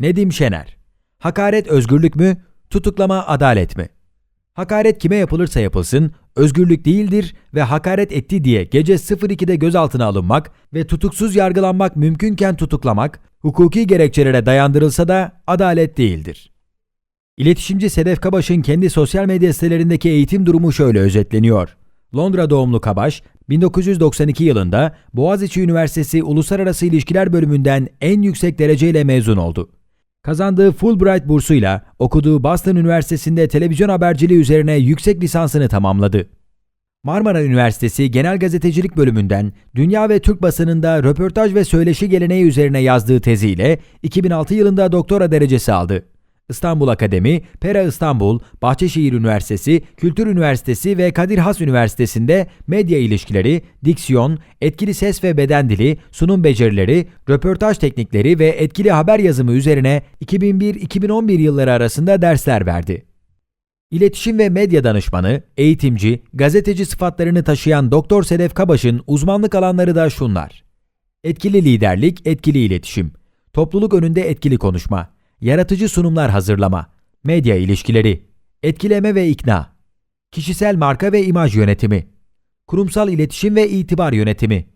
Nedim Şener Hakaret özgürlük mü, tutuklama adalet mi? Hakaret kime yapılırsa yapılsın, özgürlük değildir ve hakaret etti diye gece 02'de gözaltına alınmak ve tutuksuz yargılanmak mümkünken tutuklamak, hukuki gerekçelere dayandırılsa da adalet değildir. İletişimci Sedef Kabaş'ın kendi sosyal medya sitelerindeki eğitim durumu şöyle özetleniyor. Londra doğumlu Kabaş, 1992 yılında Boğaziçi Üniversitesi Uluslararası İlişkiler bölümünden en yüksek dereceyle mezun oldu. Kazandığı Fulbright bursuyla okuduğu Boston Üniversitesi'nde televizyon haberciliği üzerine yüksek lisansını tamamladı. Marmara Üniversitesi Genel Gazetecilik bölümünden dünya ve Türk basınında röportaj ve söyleşi geleneği üzerine yazdığı teziyle 2006 yılında doktora derecesi aldı. İstanbul Akademi, Pera İstanbul, Bahçeşehir Üniversitesi, Kültür Üniversitesi ve Kadir Has Üniversitesi'nde medya ilişkileri, diksiyon, etkili ses ve beden dili, sunum becerileri, röportaj teknikleri ve etkili haber yazımı üzerine 2001-2011 yılları arasında dersler verdi. İletişim ve medya danışmanı, eğitimci, gazeteci sıfatlarını taşıyan Doktor Sedef Kabaş'ın uzmanlık alanları da şunlar. Etkili liderlik, etkili iletişim, topluluk önünde etkili konuşma, yaratıcı sunumlar hazırlama, medya ilişkileri, etkileme ve ikna, kişisel marka ve imaj yönetimi, kurumsal iletişim ve itibar yönetimi.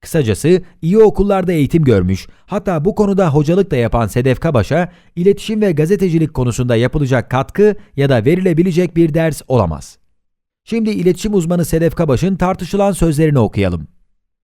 Kısacası iyi okullarda eğitim görmüş, hatta bu konuda hocalık da yapan Sedef Kabaş'a iletişim ve gazetecilik konusunda yapılacak katkı ya da verilebilecek bir ders olamaz. Şimdi iletişim uzmanı Sedef Kabaş'ın tartışılan sözlerini okuyalım.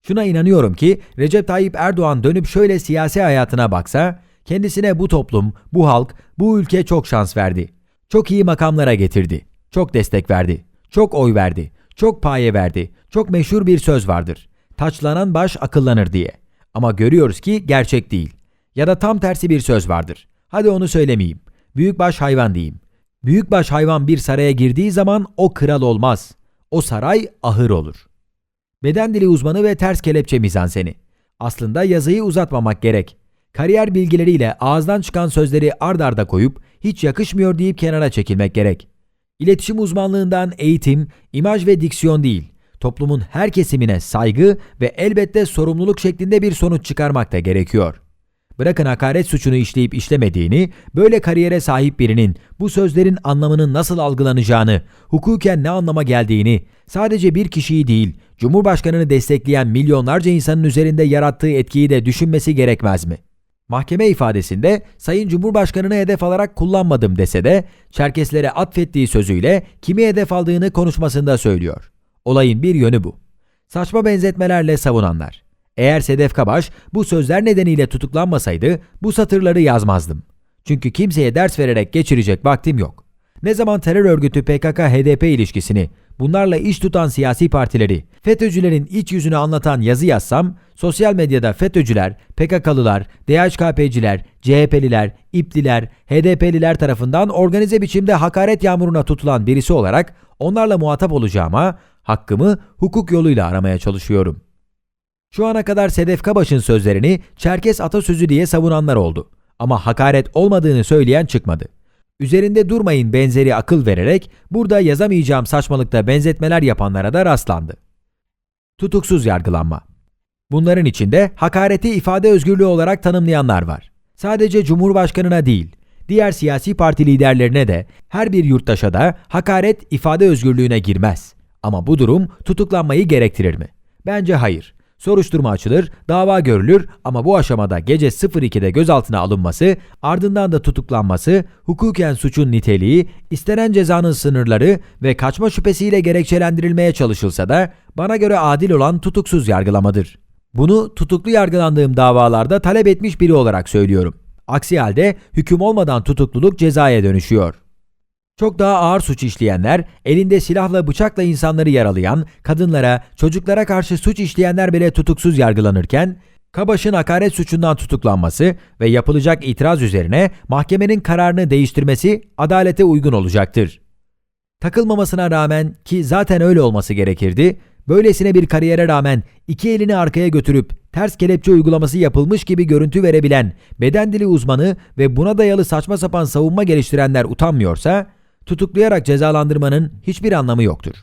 Şuna inanıyorum ki Recep Tayyip Erdoğan dönüp şöyle siyasi hayatına baksa, kendisine bu toplum, bu halk, bu ülke çok şans verdi. Çok iyi makamlara getirdi. Çok destek verdi. Çok oy verdi. Çok paye verdi. Çok meşhur bir söz vardır. Taçlanan baş akıllanır diye. Ama görüyoruz ki gerçek değil. Ya da tam tersi bir söz vardır. Hadi onu söylemeyeyim. Büyükbaş hayvan diyeyim. Büyükbaş hayvan bir saraya girdiği zaman o kral olmaz. O saray ahır olur. Beden dili uzmanı ve ters kelepçe mizanseni. Aslında yazıyı uzatmamak gerek. Kariyer bilgileriyle ağızdan çıkan sözleri ard arda koyup hiç yakışmıyor deyip kenara çekilmek gerek. İletişim uzmanlığından eğitim, imaj ve diksiyon değil, toplumun her kesimine saygı ve elbette sorumluluk şeklinde bir sonuç çıkarmak da gerekiyor. Bırakın hakaret suçunu işleyip işlemediğini, böyle kariyere sahip birinin bu sözlerin anlamının nasıl algılanacağını, hukuken ne anlama geldiğini, sadece bir kişiyi değil, Cumhurbaşkanını destekleyen milyonlarca insanın üzerinde yarattığı etkiyi de düşünmesi gerekmez mi? Mahkeme ifadesinde Sayın Cumhurbaşkanı'nı hedef alarak kullanmadım dese de Çerkeslere atfettiği sözüyle kimi hedef aldığını konuşmasında söylüyor. Olayın bir yönü bu. Saçma benzetmelerle savunanlar. Eğer Sedef Kabaş bu sözler nedeniyle tutuklanmasaydı bu satırları yazmazdım. Çünkü kimseye ders vererek geçirecek vaktim yok. Ne zaman terör örgütü PKK-HDP ilişkisini, bunlarla iş tutan siyasi partileri, FETÖ'cülerin iç yüzünü anlatan yazı yazsam, sosyal medyada FETÖ'cüler, PKK'lılar, DHKP'ciler, CHP'liler, İP'liler, HDP'liler tarafından organize biçimde hakaret yağmuruna tutulan birisi olarak onlarla muhatap olacağıma, hakkımı hukuk yoluyla aramaya çalışıyorum. Şu ana kadar Sedef Kabaş'ın sözlerini Çerkes atasözü diye savunanlar oldu. Ama hakaret olmadığını söyleyen çıkmadı. Üzerinde durmayın benzeri akıl vererek burada yazamayacağım saçmalıkta benzetmeler yapanlara da rastlandı. Tutuksuz yargılanma. Bunların içinde hakareti ifade özgürlüğü olarak tanımlayanlar var. Sadece Cumhurbaşkanına değil, diğer siyasi parti liderlerine de her bir yurttaşa da hakaret ifade özgürlüğüne girmez. Ama bu durum tutuklanmayı gerektirir mi? Bence hayır. Soruşturma açılır, dava görülür ama bu aşamada gece 02'de gözaltına alınması, ardından da tutuklanması, hukuken suçun niteliği, istenen cezanın sınırları ve kaçma şüphesiyle gerekçelendirilmeye çalışılsa da bana göre adil olan tutuksuz yargılamadır. Bunu tutuklu yargılandığım davalarda talep etmiş biri olarak söylüyorum. Aksi halde hüküm olmadan tutukluluk cezaya dönüşüyor. Çok daha ağır suç işleyenler, elinde silahla bıçakla insanları yaralayan, kadınlara, çocuklara karşı suç işleyenler bile tutuksuz yargılanırken, Kabaş'ın hakaret suçundan tutuklanması ve yapılacak itiraz üzerine mahkemenin kararını değiştirmesi adalete uygun olacaktır. Takılmamasına rağmen ki zaten öyle olması gerekirdi, böylesine bir kariyere rağmen iki elini arkaya götürüp ters kelepçe uygulaması yapılmış gibi görüntü verebilen beden dili uzmanı ve buna dayalı saçma sapan savunma geliştirenler utanmıyorsa, tutuklayarak cezalandırmanın hiçbir anlamı yoktur.